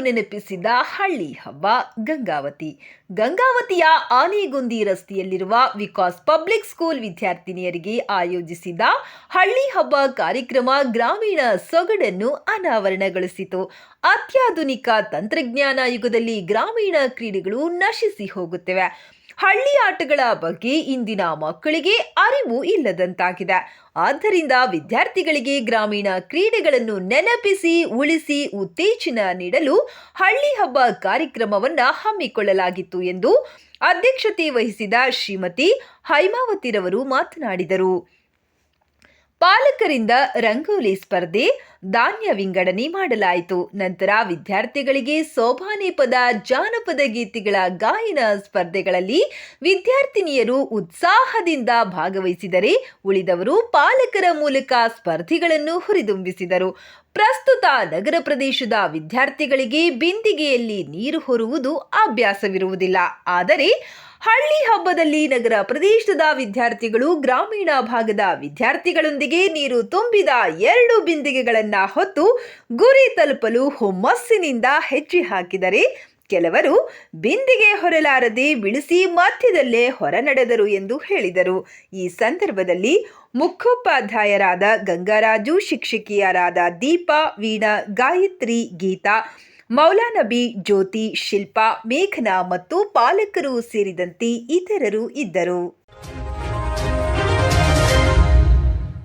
ನೆನಪಿಸಿದ ಹಳ್ಳಿ ಹಬ್ಬ ಗಂಗಾವತಿ. ಗಂಗಾವತಿಯ ಆನೆಗುಂದಿ ರಸ್ತೆಯಲ್ಲಿರುವ ವಿಕಾಸ್ ಪಬ್ಲಿಕ್ ಸ್ಕೂಲ್ ವಿದ್ಯಾರ್ಥಿನಿಯರಿಗೆ ಆಯೋಜಿಸಿದ ಹಳ್ಳಿ ಹಬ್ಬ ಕಾರ್ಯಕ್ರಮ ಗ್ರಾಮೀಣ ಸೊಗಡನ್ನು ಅನಾವರಣಗೊಳಿಸಿತು. ಅತ್ಯಾಧುನಿಕ ತಂತ್ರಜ್ಞಾನ ಯುಗದಲ್ಲಿ ಗ್ರಾಮೀಣ ಕ್ರೀಡೆಗಳು ನಶಿಸಿ ಹೋಗುತ್ತಿವೆ. ಹಳ್ಳಿ ಆಟಗಳ ಬಗ್ಗೆ ಇಂದಿನ ಮಕ್ಕಳಿಗೆ ಅರಿವು ಇಲ್ಲದಂತಾಗಿದೆ. ಆದ್ದರಿಂದ ವಿದ್ಯಾರ್ಥಿಗಳಿಗೆ ಗ್ರಾಮೀಣ ಕ್ರೀಡೆಗಳನ್ನು ನೆನಪಿಸಿ, ಉಳಿಸಿ, ಉತ್ತೇಜನ ನೀಡಲು ಹಳ್ಳಿ ಹಬ್ಬ ಕಾರ್ಯಕ್ರಮವನ್ನು ಹಮ್ಮಿಕೊಳ್ಳಲಾಗಿತ್ತು ಎಂದು ಅಧ್ಯಕ್ಷತೆ ವಹಿಸಿದ ಶ್ರೀಮತಿ ಹೈಮಾವತಿರವರು ಮಾತನಾಡಿದರು. ಪಾಲಕರಿಂದ ರಂಗೋಲಿ ಸ್ಪರ್ಧೆ, ಧಾನ್ಯ ವಿಂಗಡಣೆ ಮಾಡಲಾಯಿತು. ನಂತರ ವಿದ್ಯಾರ್ಥಿಗಳಿಗೆ ಸೋಬಾನೆ ಪದ, ಜಾನಪದ ಗೀತೆಗಳ ಗಾಯನ ಸ್ಪರ್ಧೆಗಳಲ್ಲಿ ವಿದ್ಯಾರ್ಥಿನಿಯರು ಉತ್ಸಾಹದಿಂದ ಭಾಗವಹಿಸಿದರೆ ಉಳಿದವರು ಪಾಲಕರ ಮೂಲಕ ಸ್ಪರ್ಧೆಗಳನ್ನು ಹುರಿದುಂಬಿಸಿದರು. ಪ್ರಸ್ತುತ ನಗರ ಪ್ರದೇಶದ ವಿದ್ಯಾರ್ಥಿಗಳಿಗೆ ಬಿಂದಿಗೆಯಲ್ಲಿ ನೀರು ಹೊರುವುದು ಅಭ್ಯಾಸವಿರುವುದಿಲ್ಲ. ಆದರೆ ಹಳ್ಳಿ ಹಬ್ಬದಲ್ಲಿ ನಗರ ಪ್ರದೇಶದ ವಿದ್ಯಾರ್ಥಿಗಳು ಗ್ರಾಮೀಣ ಭಾಗದ ವಿದ್ಯಾರ್ಥಿಗಳೊಂದಿಗೆ ನೀರು ತುಂಬಿದ ಎರಡು ಬಿಂದಿಗೆಗಳನ್ನು ಹೊತ್ತು ಗುರಿ ತಲುಪಲು ಹುಮ್ಮಸ್ಸಿನಿಂದ ಹೆಜ್ಜೆ ಹಾಕಿದರೆ ಕೆಲವರು ಬಿಂದಿಗೆ ಹೊರಲಾರದೆ ಬಿಳಿಸಿ ಮಧ್ಯದಲ್ಲೇ ಹೊರನಡೆದರು ಎಂದು ಹೇಳಿದರು. ಈ ಸಂದರ್ಭದಲ್ಲಿ ಮುಖ್ಯೋಪಾಧ್ಯಾಯರಾದ ಗಂಗಾರಾಜು, ಶಿಕ್ಷಕಿಯರಾದ ದೀಪಾ, ವೀಣಾ, ಗಾಯತ್ರಿ, ಗೀತಾ, ಮೌಲಾನಬಿ, ಜ್ಯೋತಿ, ಶಿಲ್ಪಾ, ಮೇಘನಾ ಮತ್ತು ಪಾಲಕರು ಸೇರಿದಂತೆ ಇತರರು ಇದ್ದರು.